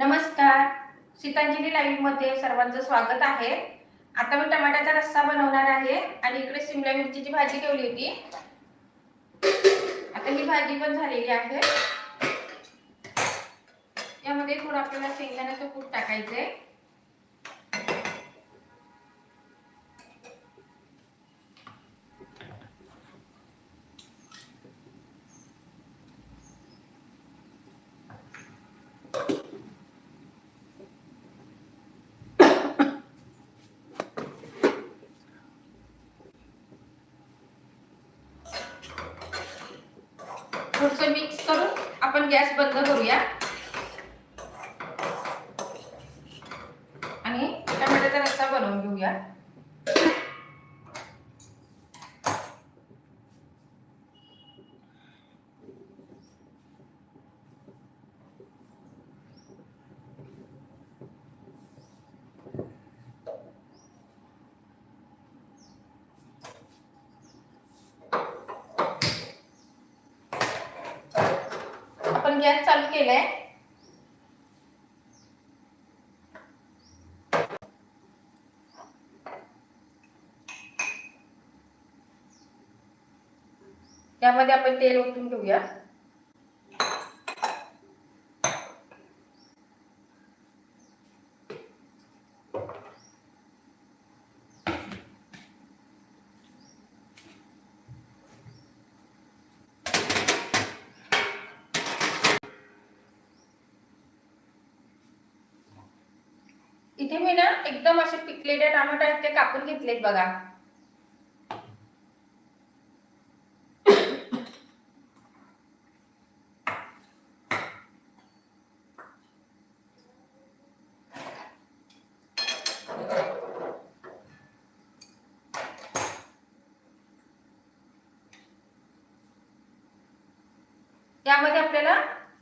नमस्कार. सीतांजली लाईव्हमध्ये सर्वांचं स्वागत आहे. आता मी टमाट्याचा रस्सा बनवणार आहे आणि इकडे शिमला मिरचीची भाजी ठेवली होती? आता ही भाजी पण झालेली आहे. यामध्ये थोडं आपल्याला शेंगदाण्याचं कूट टाकायचंय. थोडस मिक्स करून आपण गॅस बंद करूया. आणि टमाट्याचा रस्सा बनवून घेऊया आपण गॅस चालू केलंय त्यामध्ये आपण तेल ओतून घेऊया इथे मी ना एकदम असे पिकलेले टमाटे आहेत ते कापून घेतलेत बघा. यामध्ये आपल्याला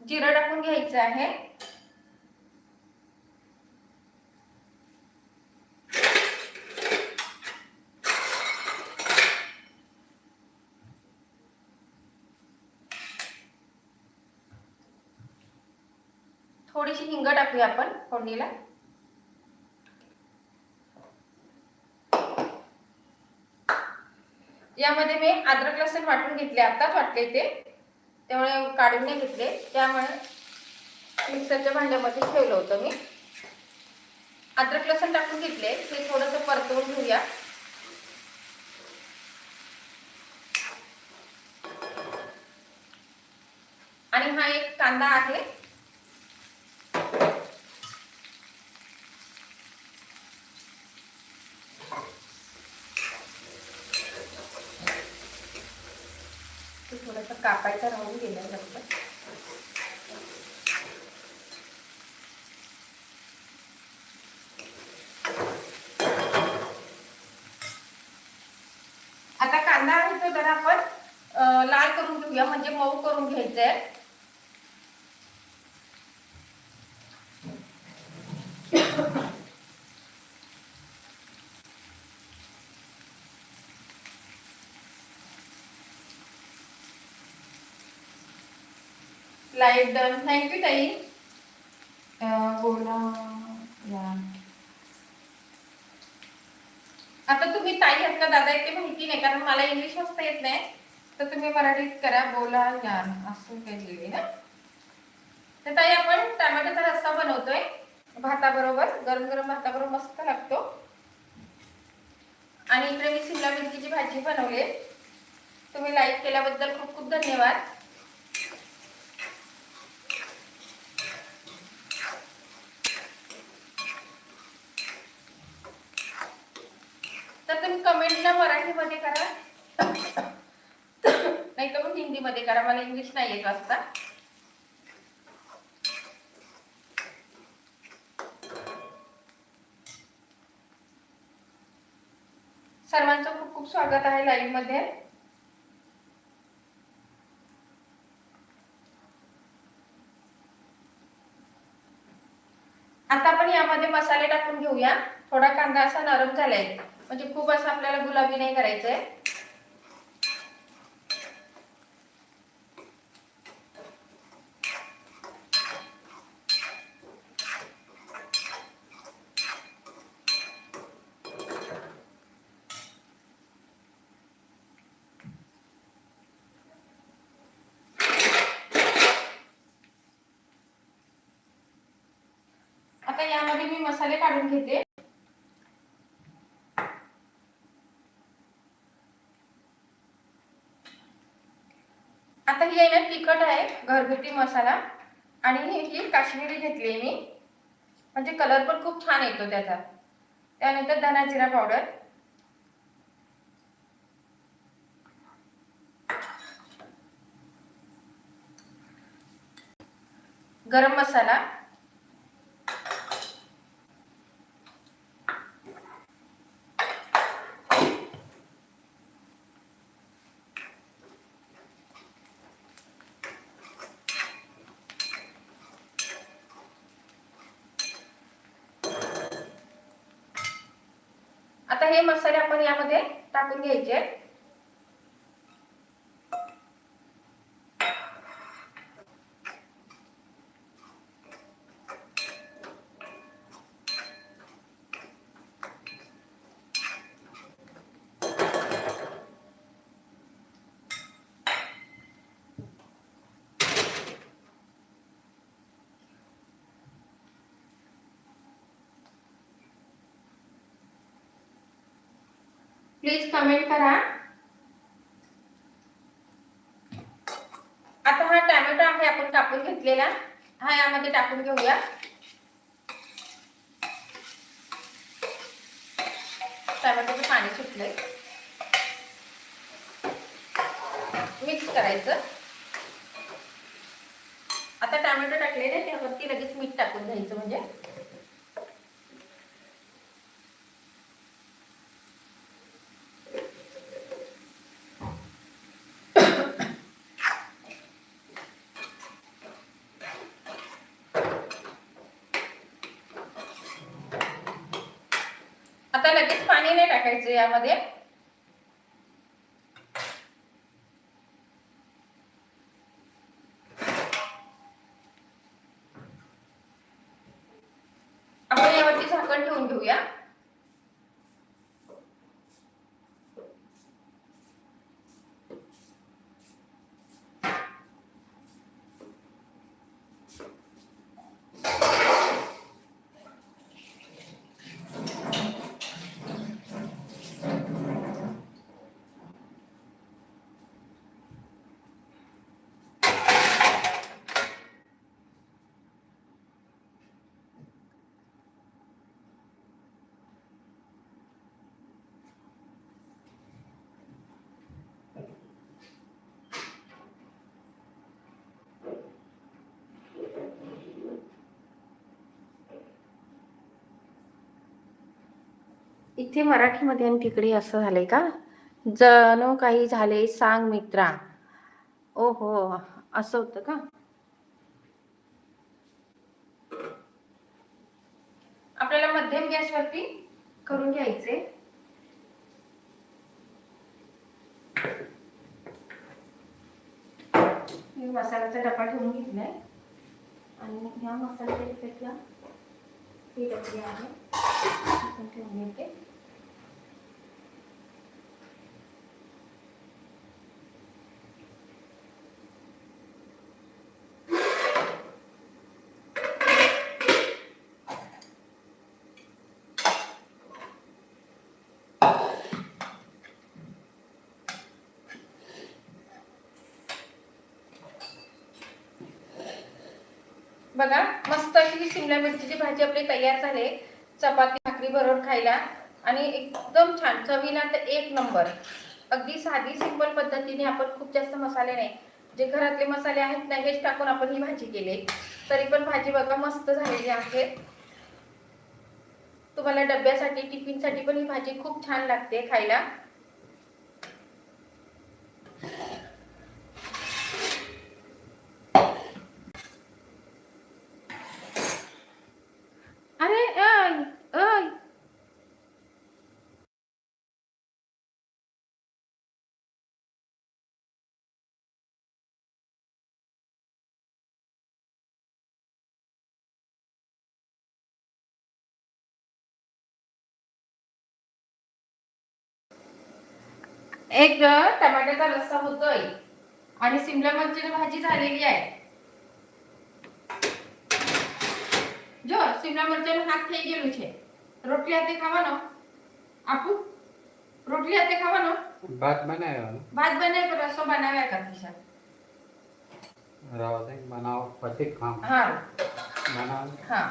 जिरं टाकून घ्यायचं आहे. थोडीशी हिंग टाकूया आपण फोडणीला. यामध्ये मी अद्रक लसूण वाटून घेतले आताच वाटले ते. त्यामुळे काढून नाही घेतले. त्यामुळे मिक्सरच्या भांड्यामध्ये ठेवलं होतं मी. अद्रक लसूण टाकून घेतले. ते थोडंसं परतवून घेऊया. आणि हा एक कांदा आहे तो थोडासा राहून गेलं नंतर. आता कांदा आहे तो जरा आपण लाल करून घेऊया म्हणजे मऊ करून घ्यायचंय. लाइट डन थँक्यू ताई बोला. आता तुम्ही ताई आहेत का? दादा ते माहिती नाही? कारण मला इंग्लिश वाचता येत नाही. तर तुम्ही मराठीत करा. बोला या असं काही लिहिले ना तर ताई आपण टोमॅटोचा रस्सा बनवतोय. भाताबरोबर गरम गरम भाताबरोबर मस्त लागतो. आणि इकडे मी शिमला मिरचीची भाजी बनवली. तुम्ही लाईक केल्याबद्दल खूप खूप धन्यवाद. तुम्ही कमेंटला मराठीमध्ये करा. नाही तर मग हिंदीमध्ये करा. मला इंग्लिश नाही येत वाचता. सर्वांचं खूप खूप स्वागत आहे लाईव्हमध्ये आता आपण यामध्ये मसाले टाकून घेऊया. थोडा कांदा असा नरम झालाय. म्हणजे खूप असं आपल्याला गुलाबी नाही करायचंय. आता यामध्ये मी मसाले काढून घेते. ही आहे ना तिखट आहे घरगुती मसाला. आणि ही काश्मीरी घेतली मी. म्हणजे कलर पण खूप छान येतो त्याचा. त्यानंतर धना जिरा पावडर गरम मसाला. आता हे मसाले आपण यामध्ये टाकून घ्यायचे प्लीज कमेंट करा आता हा टॅमॅटो आहे आपण कापून घेतलेला. हा यामध्ये टाकून घेऊया. टमाट्याचं पाणी सुटलंय. मिक्स करायचं. आता टमॅटो टाकलेले त्यावरती लगेच मीठ टाकून घ्यायचं म्हणजे आता लगेच पाणी नाही टाकायचं यामध्ये आपण यावरती झाकण ठेवून घेऊया इथे मराठीमध्ये आणि तिकडे असं झालंय का? जणू काही झाले सांग मित्रा. ओ हो असं होतं का? आपल्याला मध्यम गॅसवरती करून घ्यायचे. मी मसाल्याचा डबा ठेवून घेतलाय. आणि ह्या मसाल्याच्या इफेक्टला ही आहे. ठेवून घेते. बघा मस्त अशी ही शिमला मिरचीची भाजी आपली तयार झाली. चपाती भाकरी बरोबर खायला. आणि एकदम छान चवीला तर एक नंबर. अगदी साधी सिंपल पद्धतीने आपण खूप जास्त मसाले नाही. जे घरातले मसाले आहेत ना हेच टाकून आपण ही भाजी केली. तरी पण भाजी बघा मस्त झालेली आहे. तुम्हाला डब्यासाठी टिफिनसाठी पण ही भाजी खूप छान लागते खायला. एक टमाट्याचा रस्सा होतोय आणि सिमला मिरचीची भाजी झालेली आहे जो શિમલા મરચાંનો હાથ થઈ ગયેલું છે રોટલી હાથે ખાવાનો આપું રોટલી હાથે ખાવાનો ભાત બનાવ્યો ભાત બનાવી પણ રસો બનાવ્યા કરતી છે રવા દઈ બનાવો પછી ખામ હા બનાવો हा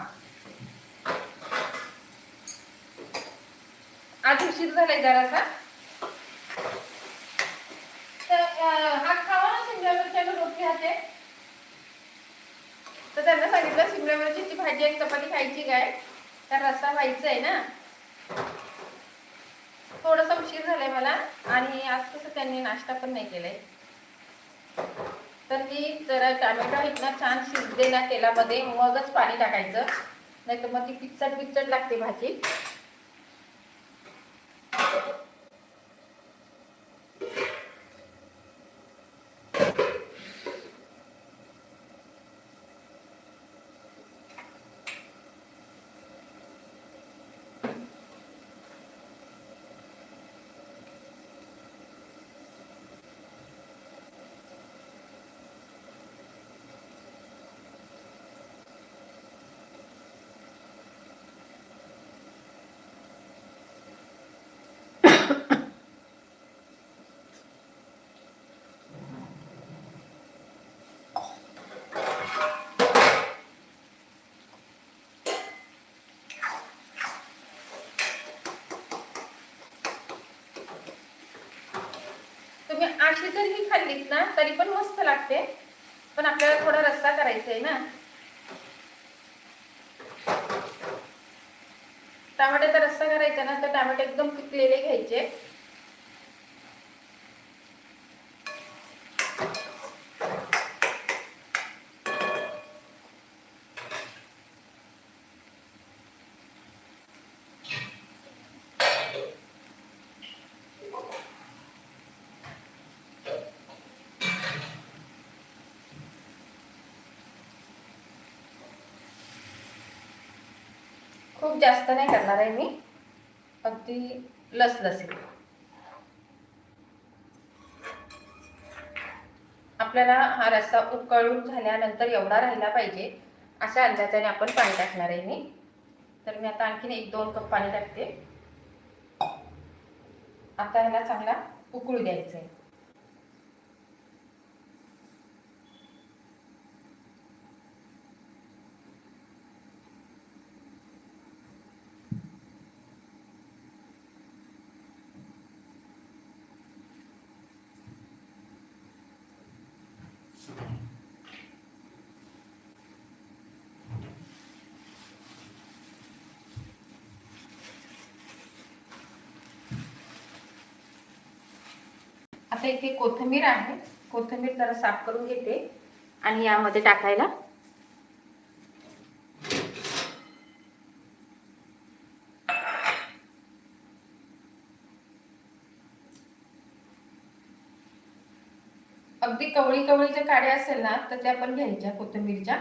आज उशीर झालाय जरासा मिरच्यानं तर त्यांना सांगितलं शिमला मिरची भाजी आणि चपाती खायची काय? तर रस्सा व्हायचा आहे ना? थोडासा उशीर झालाय मला आणि आज कसं त्यांनी नाश्ता पण नाही केलाय. तर मी जरा टॅमॅटो आहेत ना छान शिजले ना तेलामध्ये मगच पाणी टाकायचं. नाही तर मग ती पिच्चट पिचट लागते भाजी तुम्ही अशी जरी खाल्लीत ना तरी पण मस्त लागते. पण आपल्याला थोडा रस्सा करायचा आहे ना. टमाट्याचा रस्सा करायचा ना तर टमाटे एकदम पिकलेले घ्यायचे. खूप जास्त नाही करणार आहे मी. अगदी लसलसीत. आपल्याला हा रस्सा उकळून झाल्यानंतर एवढा राहिला पाहिजे अशा अंदाजाने आपण पाणी टाकणार आहे मी. तर मी आता आणखीन एक दोन कप पाणी टाकते. आता ह्याला चांगला उकळू द्यायचं आहे आता इथे कोथिंबीर आहे. कोथिंबीर जरा साफ करून घेते आणि यामध्ये टाकायला. अगदी कवळी कवळीच्या काड्या असेल ना तर त्या पण घ्यायच्या कोथिंबीरच्या.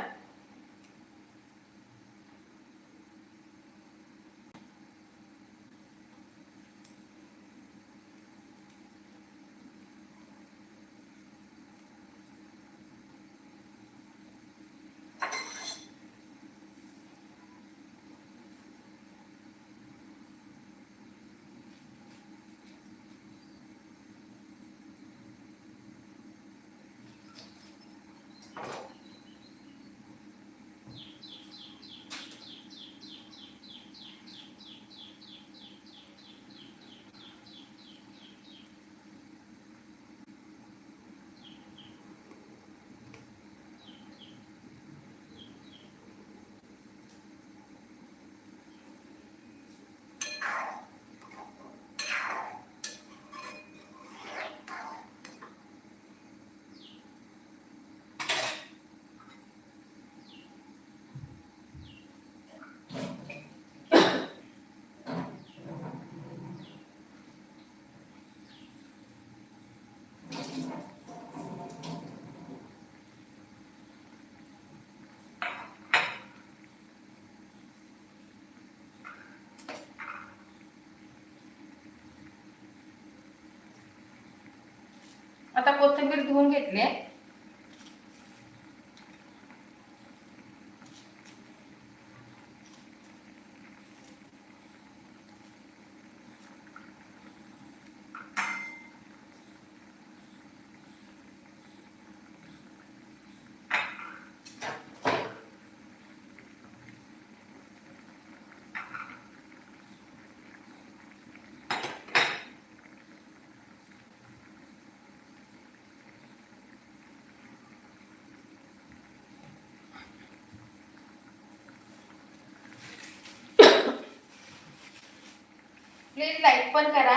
आता कोथिंबीर धुवून घेतली आहे. प्लीज लाईक पण करा.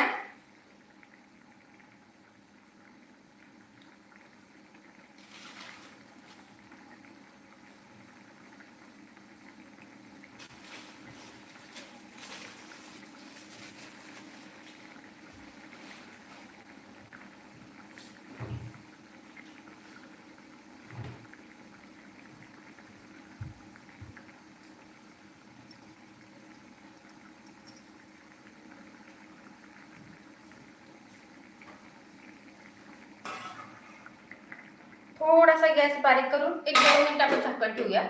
थोडासा गॅस बारीक करून एक दोन मिनिट आपण झाकण ठेवूया.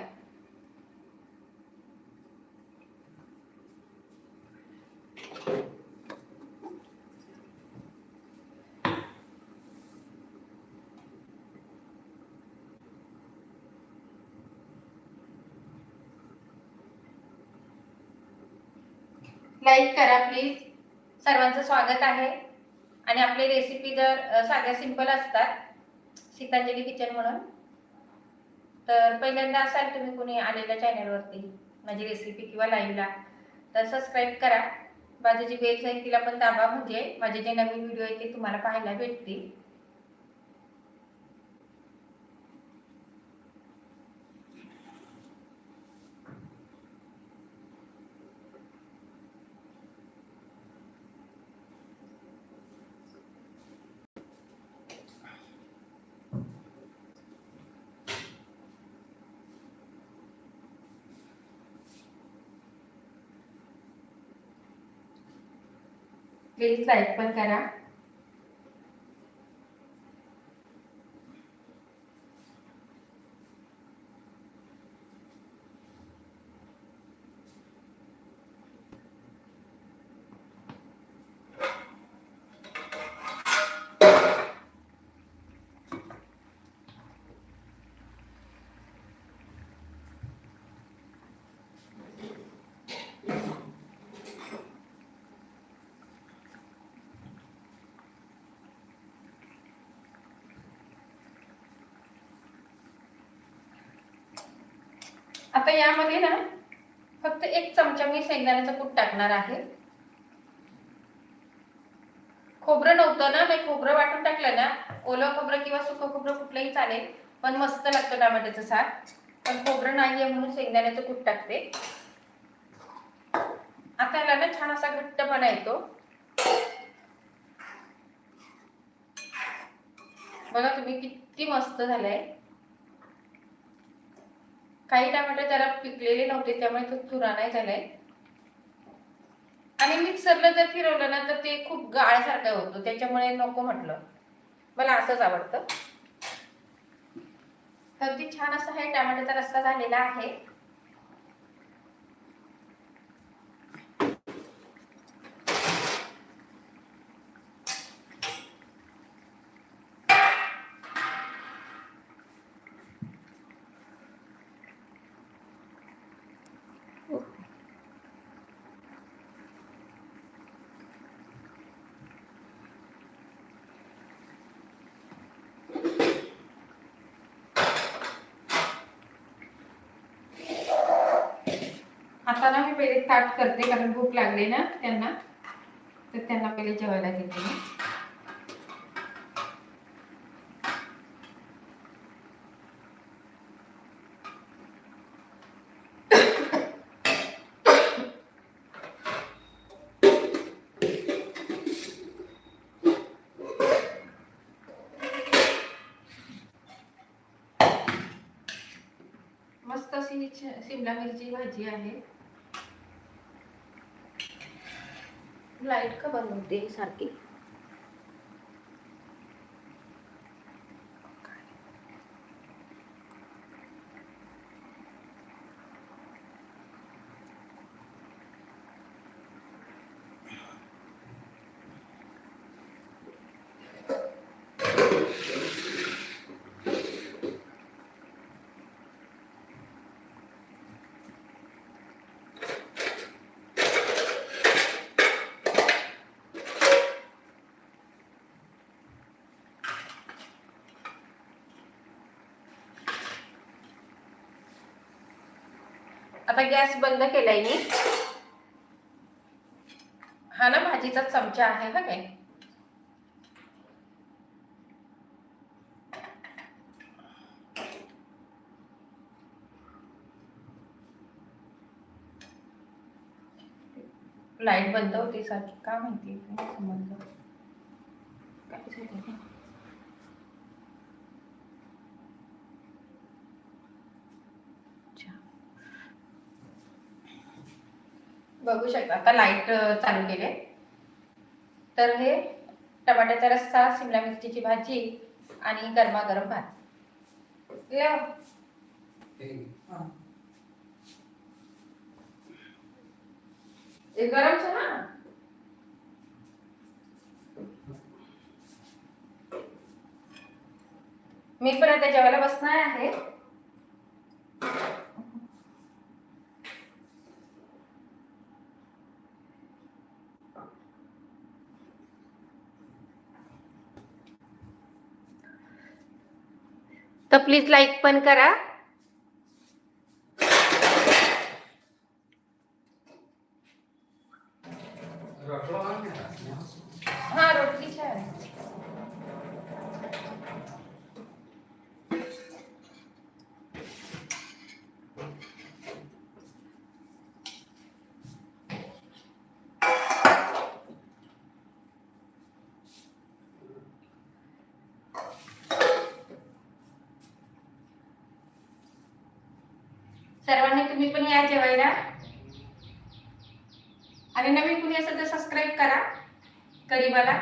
लाईक करा प्लीज सर्वांचं स्वागत आहे. आणि आपली रेसिपी जर साध्या सिंपल असतात सीतांजली किचन म्हणून. तर पहिल्यांदा असाल तुम्ही कोणी आलेल्या चॅनलवरती माझी रेसिपी किंवा लाईव्हला तर सबस्क्राईब करा. बाजूची बेल्स आहे तिला पण दाबा म्हणजे माझे जे नवीन व्हिडिओ आहेत ते तुम्हाला पाहायला भेटतील. प्लीज लाईक पण करा. आता यामध्ये ना फक्त एक चमचा मी शेंगदाण्याचं कूट टाकणार आहे. खोबरं नव्हतं ना मी खोबरं वाटून टाकलं ना ओलं खोबरं किंवा सुकं खोबरं कुठलंही चालेल पण मस्त लागतं टमाट्याचं साग पण खोबरं नाहीये म्हणून शेंगदाण्याचं कूट टाकते. आता याला ना छान असा घट्टपणा येतो. बघा तुम्ही किती मस्त झालंय. काही टमाटे जरा पिकलेले नव्हते त्यामुळे तो चुरा नाही झालाय. आणि मिक्सरला जर फिरवलं ना तर ते खूप गाळसारखं होतं. त्याच्यामुळे नको म्हटलं. मला असंच आवडतं. अगदी छान असा हे टमाट्याचा रस्ता झालेला आहे. आता ना मी पहिले ताट करते कारण भूक लागली ना त्यांना. तर त्यांना पहिले जेवायला देते मी. मस्त अशी शिमला मिरची भाजी आहे. लाइट का बंद होते सारखी. आता गॅस बंद केलाय मी. हा ना भाजीचा चमचा आहे हा काय लाइट बंद होती सारखी का माहिती समजलं? काय बघू शकता. आता लाइट चालू केले तर हे टमाट्याचा रस्सा शिमला मिरचीची भाजी आणि गरमागरम भात. गरम છે ना मी पण आता जेवायला बसणार आहे. तर प्लीज लाईक पण करा हा रोटलीची आहे सर्वांनी तुम्ही पण या जेवायला आणि नवीन कुणी असेल तर सबस्क्राईब करा करीबाला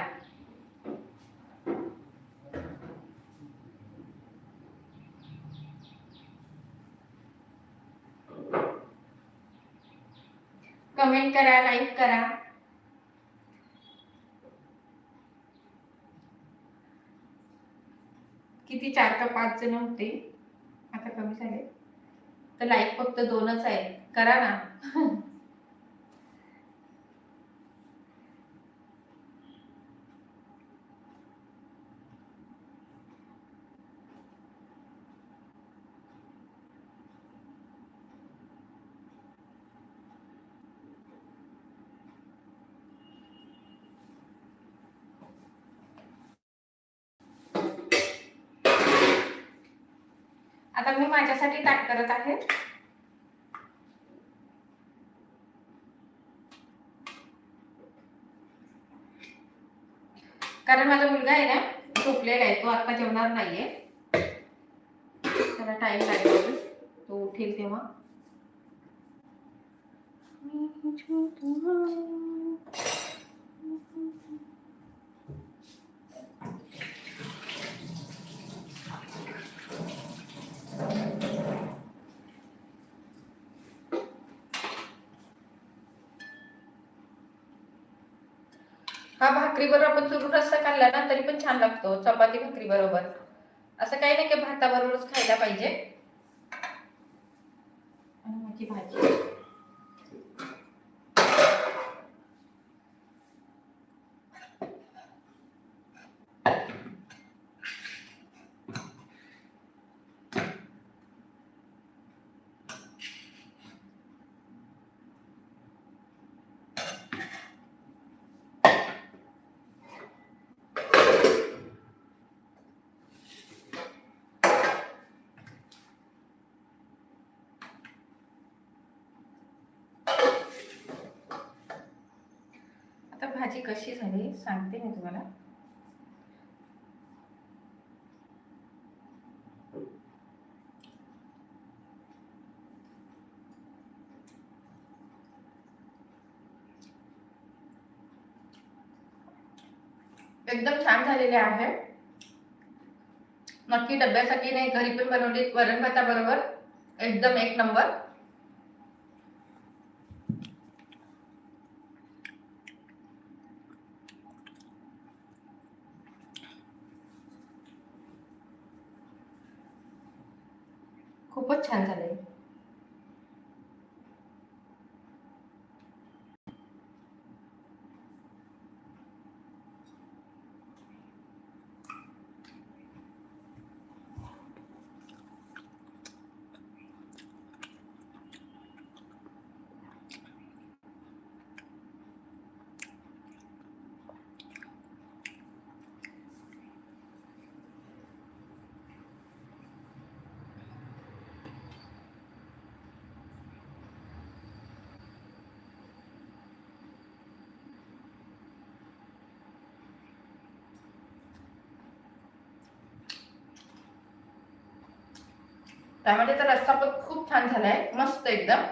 कमेंट करा लाईक करा. किती चार का पाच जण होते. आता कमी झाले. तर लाईक फक्त दोनच आहे करा ना आता मी माझ्यासाठी ताट करत आहे. कारण माझा मुलगा आहे ना झोपलेला आहे. तो आता जेवणार नाहीये. त्याला टाइम लागेल. तो उठेल तेव्हा. हा भाकरी बरोबर आपण चुरून रस्सा खाल्ला ना तरी पण छान लागतो. चपाती भाकरी बरोबर असं काही नाही की भाताबरोबरच खायला पाहिजे. आणि भाजी आता भाजी कशी झाली सांगते मी तुम्हाला. एकदम छान झालेले आहे. नक्की डब्यासाठी नाही घरी पण बनवली वरण भाताबरोबर. एकदम एक नंबर. खूपच छान झालंय. टमाट्याचा रस्सा पण खूप छान झालाय. मस्त एकदम.